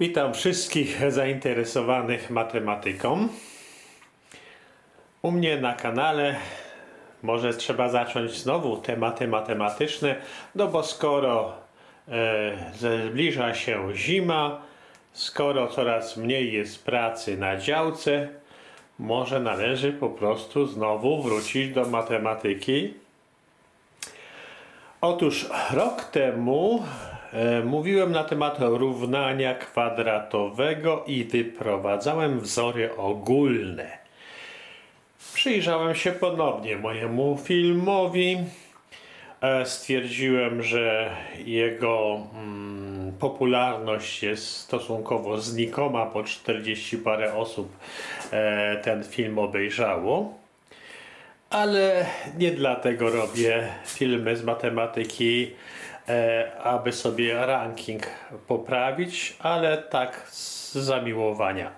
Witam wszystkich zainteresowanych matematyką. U mnie na kanale może trzeba zacząć znowu tematy matematyczne, no bo skoro e, zbliża się zima, skoro coraz mniej jest pracy na działce, może należy po prostu znowu wrócić do matematyki. Otóż rok temu mówiłem na temat równania kwadratowego i wyprowadzałem wzory ogólne. Przyjrzałem się ponownie mojemu filmowi. E, Stwierdziłem, że jego mm, popularność jest stosunkowo znikoma, po 40 parę osób e, ten film obejrzało. Ale nie dlatego robię filmy z matematyki, e, aby sobie ranking poprawić, ale tak z zamiłowania.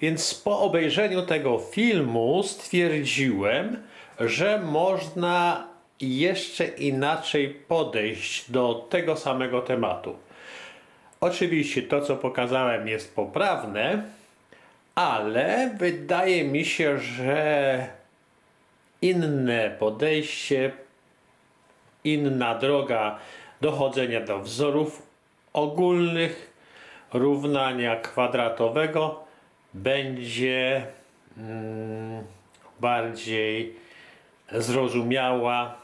Więc po obejrzeniu tego filmu stwierdziłem, że można jeszcze inaczej podejść do tego samego tematu. Oczywiście to, co pokazałem, jest poprawne, ale wydaje mi się, że inne podejście, inna droga dochodzenia do wzorów ogólnych równania kwadratowego będzie mm, bardziej zrozumiała.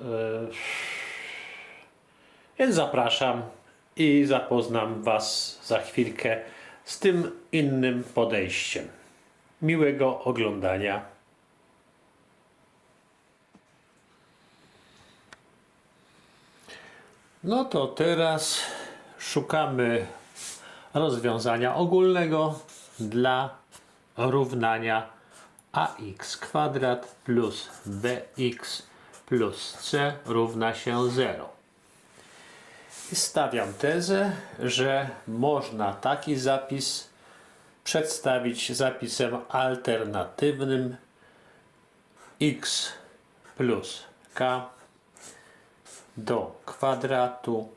Yy, Więc zapraszam i zapoznam Was za chwilkę z tym innym podejściem. Miłego oglądania. No to teraz szukamy rozwiązania ogólnego dla równania ax kwadrat plus bx plus c równa się 0. I stawiam tezę, że można taki zapis przedstawić zapisem alternatywnym x plus k do kwadratu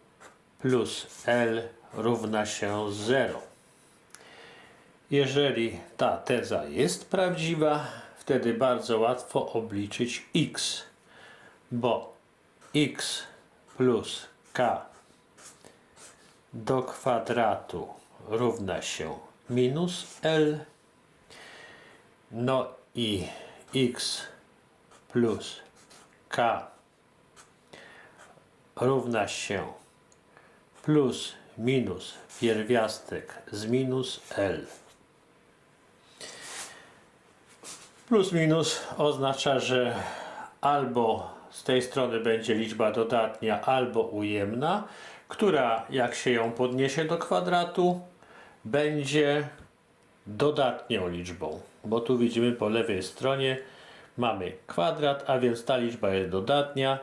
plus L równa się 0. Jeżeli ta teza jest prawdziwa, wtedy bardzo łatwo obliczyć x, bo x plus k do kwadratu równa się minus L, no i x plus k równa się plus minus pierwiastek z minus L. Plus minus oznacza, że albo z tej strony będzie liczba dodatnia, albo ujemna, która jak się ją podniesie do kwadratu, będzie dodatnią liczbą. Bo tu widzimy po lewej stronie mamy kwadrat, a więc ta liczba jest dodatnia,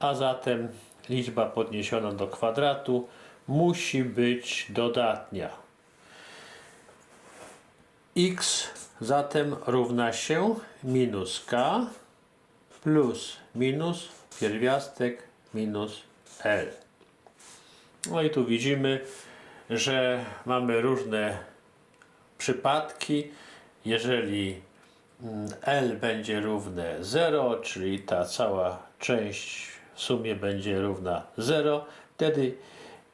a zatem liczba podniesiona do kwadratu musi być dodatnia. x zatem równa się minus k plus minus pierwiastek minus l. No i tu widzimy, że mamy różne przypadki. Jeżeli mm, L będzie równe 0, czyli ta cała część sumie będzie równa 0, wtedy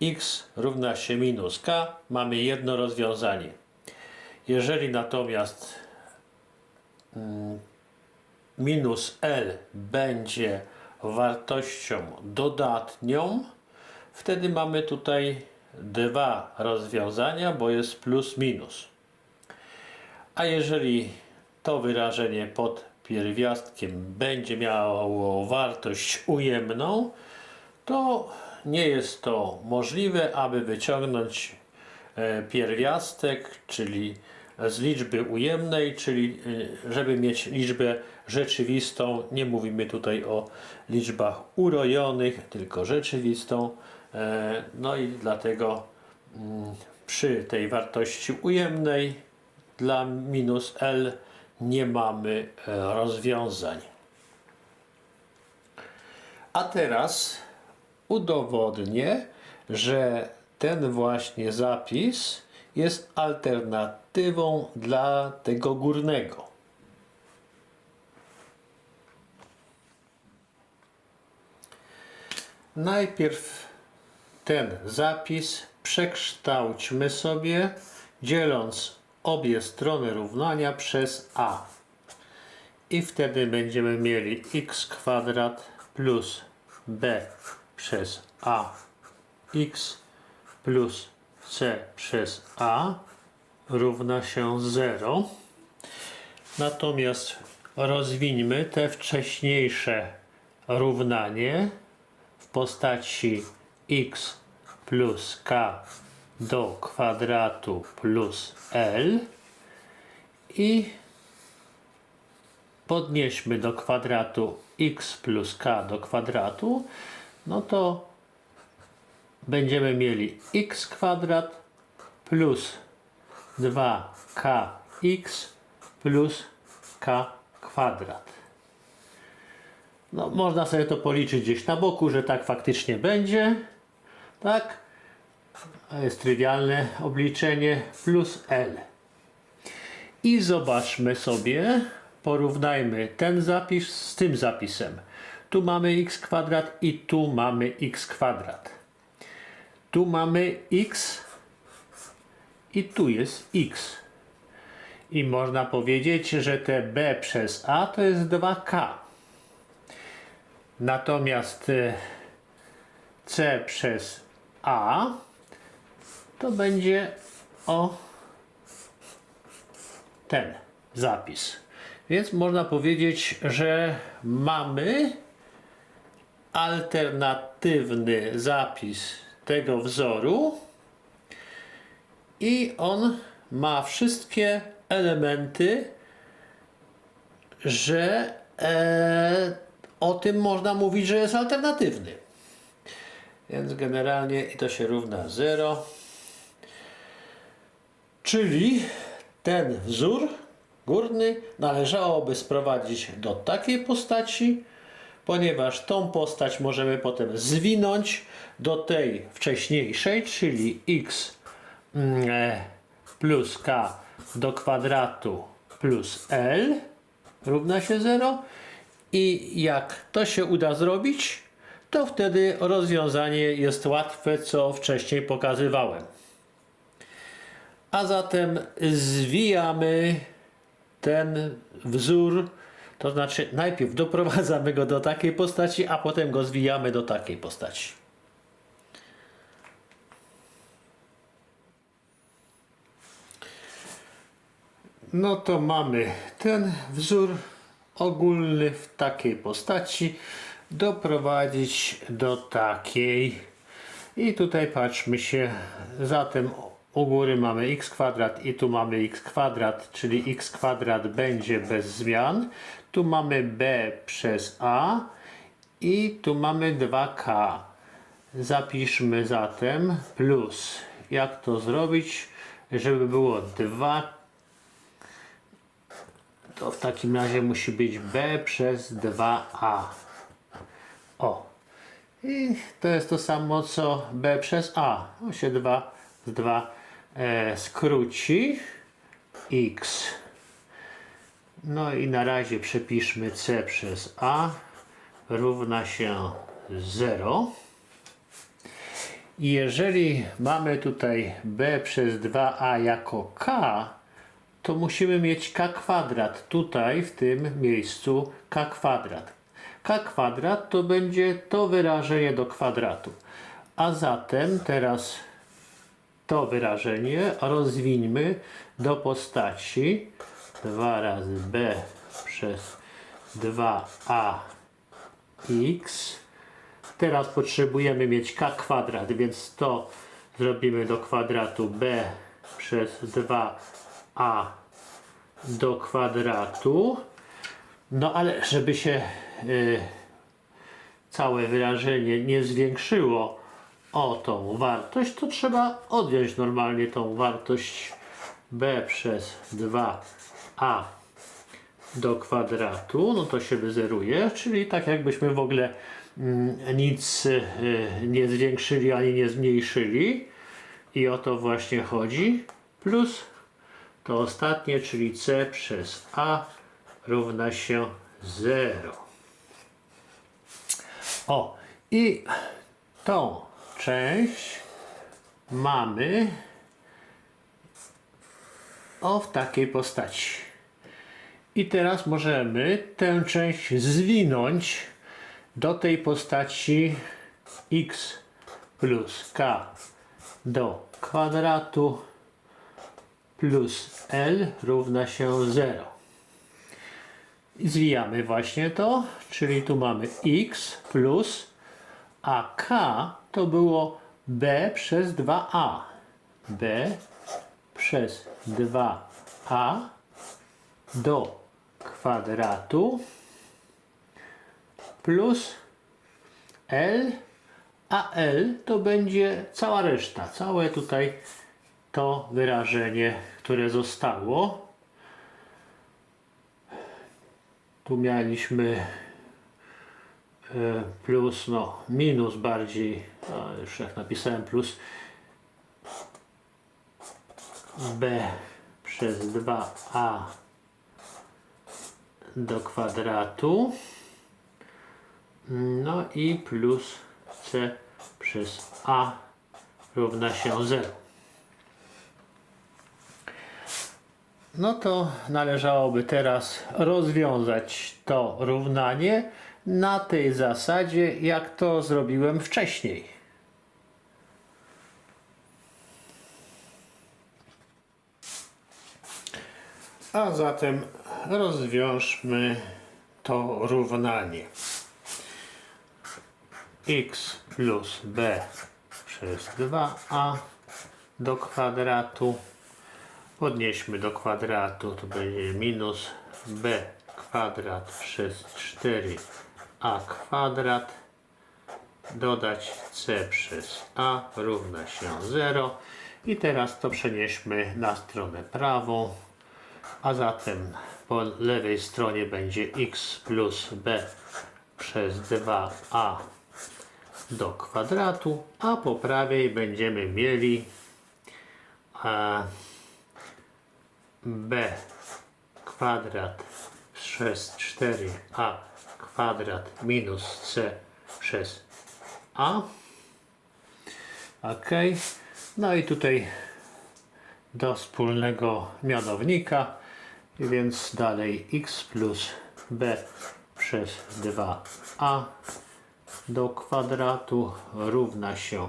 x równa się minus k, mamy jedno rozwiązanie. Jeżeli natomiast mm, minus L będzie wartością dodatnią, wtedy mamy tutaj dwa rozwiązania, bo jest plus minus. A jeżeli to wyrażenie pod pierwiastkiem będzie miało wartość ujemną, to nie jest to możliwe, aby wyciągnąć e, pierwiastek, czyli z liczby ujemnej, czyli e, żeby mieć liczbę rzeczywistą. Nie mówimy tutaj o liczbach urojonych, tylko rzeczywistą. E, No i dlatego mm, przy tej wartości ujemnej dla minus L nie mamy e, rozwiązań. A teraz udowodnię, że ten właśnie zapis jest alternatywą dla tego górnego. Najpierw ten zapis przekształćmy sobie, dzieląc obie strony równania przez a. I wtedy będziemy mieli x kwadrat plus b przez a x plus c przez a równa się 0. Natomiast rozwińmy te wcześniejsze równanie w postaci x plus k do kwadratu plus l i podnieśmy do kwadratu x plus k do kwadratu, no to będziemy mieli x kwadrat plus 2kx plus k kwadrat. No, można sobie to policzyć gdzieś na boku, że tak faktycznie będzie. Tak? Jest trywialne obliczenie plus L. I zobaczmy sobie, porównajmy ten zapis z tym zapisem. Tu mamy x kwadrat i tu mamy x kwadrat. Tu mamy x i tu jest x. I można powiedzieć, że te b przez a to jest 2k. Natomiast y, c przez a to będzie o ten zapis. Więc można powiedzieć, że mamy alternatywny zapis tego wzoru i on ma wszystkie elementy, że e, o tym można mówić, że jest alternatywny. Więc generalnie i to się równa 0. Czyli ten wzór górny należałoby sprowadzić do takiej postaci, ponieważ tą postać możemy potem zwinąć do tej wcześniejszej, czyli x mm, e, plus k do kwadratu plus l równa się 0 i jak to się uda zrobić, to wtedy rozwiązanie jest łatwe, co wcześniej pokazywałem. A zatem zwijamy ten wzór, to znaczy najpierw doprowadzamy go do takiej postaci, a potem go zwijamy do takiej postaci. No to mamy ten wzór ogólny w takiej postaci doprowadzić do takiej i tutaj patrzmy się zatem u góry mamy x kwadrat i tu mamy x kwadrat czyli x kwadrat będzie bez zmian. Tu mamy b przez a i tu mamy 2k zapiszmy zatem plus. Jak to zrobić? Żeby było 2 to w takim razie musi być b przez 2a o. I to jest to samo co b przez a. No się 2 z 2 e, skróci. x. No i na razie przepiszmy c przez a równa się 0. I jeżeli mamy tutaj b przez 2a jako k, to musimy mieć k kwadrat tutaj w tym miejscu k kwadrat k kwadrat to będzie to wyrażenie do kwadratu. A zatem teraz to wyrażenie rozwińmy do postaci 2 razy b przez 2ax. Teraz potrzebujemy mieć k kwadrat, więc to zrobimy do kwadratu b przez 2a do kwadratu. No ale żeby się y, całe wyrażenie nie zwiększyło o tą wartość, to trzeba odjąć normalnie tą wartość b przez 2a do kwadratu, no to się wyzeruje, czyli tak jakbyśmy w ogóle mm, nic y, nie zwiększyli ani nie zmniejszyli. I o to właśnie chodzi. Plus to ostatnie, czyli c przez a równa się 0. O, i tą część mamy o w takiej postaci. I teraz możemy tę część zwinąć do tej postaci x plus k do kwadratu plus L równa się 0. I zwijamy właśnie to, czyli tu mamy x plus, a k to było b przez 2a. b przez 2a do kwadratu plus L, a L to będzie cała reszta, całe tutaj to wyrażenie, które zostało. Tu mieliśmy e, plus, no minus bardziej, już jak napisałem plus b przez 2a do kwadratu no i plus c przez a równa się 0. No to należałoby teraz rozwiązać to równanie na tej zasadzie, jak to zrobiłem wcześniej. A zatem rozwiążmy to równanie. x plus b przez 2a do kwadratu. Podnieśmy do kwadratu, to będzie minus b kwadrat przez 4a kwadrat. Dodać c przez a równa się 0 i teraz to przenieśmy na stronę prawą a zatem po lewej stronie będzie x plus b przez 2a do kwadratu, a po prawej będziemy mieli a, b kwadrat przez 4a kwadrat minus c przez a. Ok. No i tutaj do wspólnego mianownika, więc dalej x plus b przez 2a do kwadratu równa się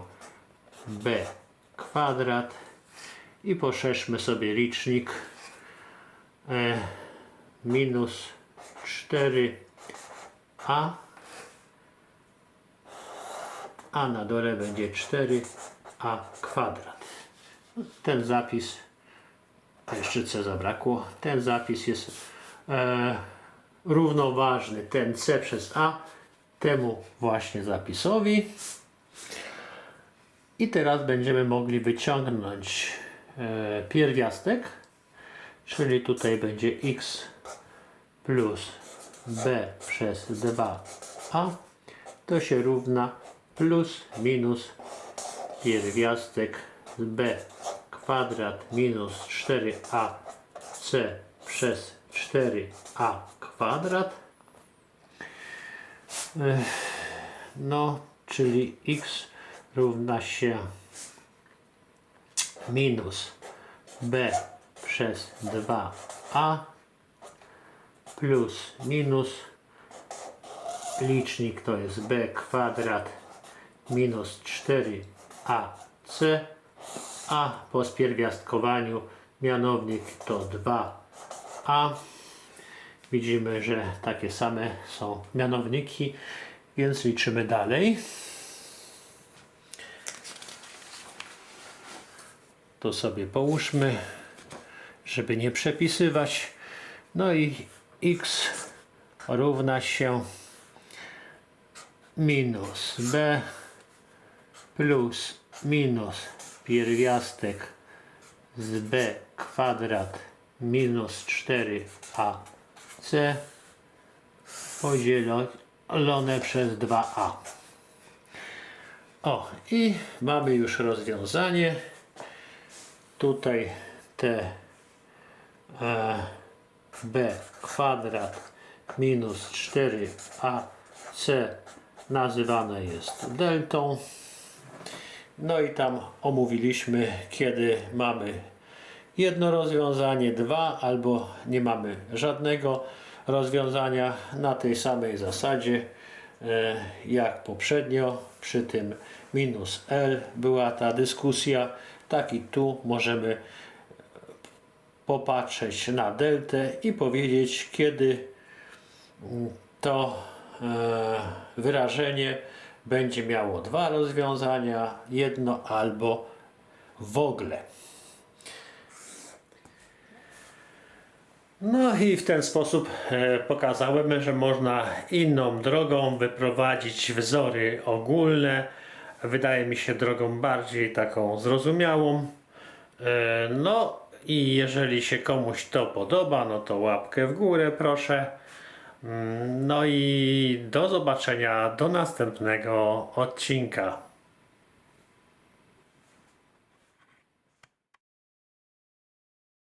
b kwadrat. I poszerzmy sobie licznik e, minus 4a a. Na dole będzie 4a kwadrat. Ten zapis, a jeszcze c zabrakło, ten zapis jest e, równoważny, ten c przez a, temu właśnie zapisowi. I teraz będziemy mogli wyciągnąć e, pierwiastek, czyli tutaj będzie x plus b przez 2a, to się równa plus minus pierwiastek z b kwadrat minus 4ac przez 4a kwadrat. No, czyli x równa się minus b przez 2a plus minus licznik to jest b kwadrat minus 4ac a po spierwiastkowaniu mianownik to 2a widzimy, że takie same są mianowniki więc liczymy dalej. To sobie połóżmy żeby nie przepisywać. No i x równa się minus b plus minus pierwiastek z b kwadrat minus 4ac podzielone przez 2a. O, i mamy już rozwiązanie. tutaj te e, b kwadrat minus 4ac nazywane jest deltą. No i tam omówiliśmy, kiedy mamy jedno rozwiązanie, dwa albo nie mamy żadnego rozwiązania na tej samej zasadzie e, jak poprzednio. Przy tym minus L była ta dyskusja, tak i tu możemy popatrzeć na deltę i powiedzieć kiedy to e, wyrażenie będzie miało dwa rozwiązania, jedno albo w ogóle. No i w ten sposób e, pokazałem, że można inną drogą wyprowadzić wzory ogólne. Wydaje mi się drogą bardziej taką zrozumiałą. E, No i jeżeli się komuś to podoba, no to łapkę w górę proszę. Mm, No i do zobaczenia do następnego odcinka.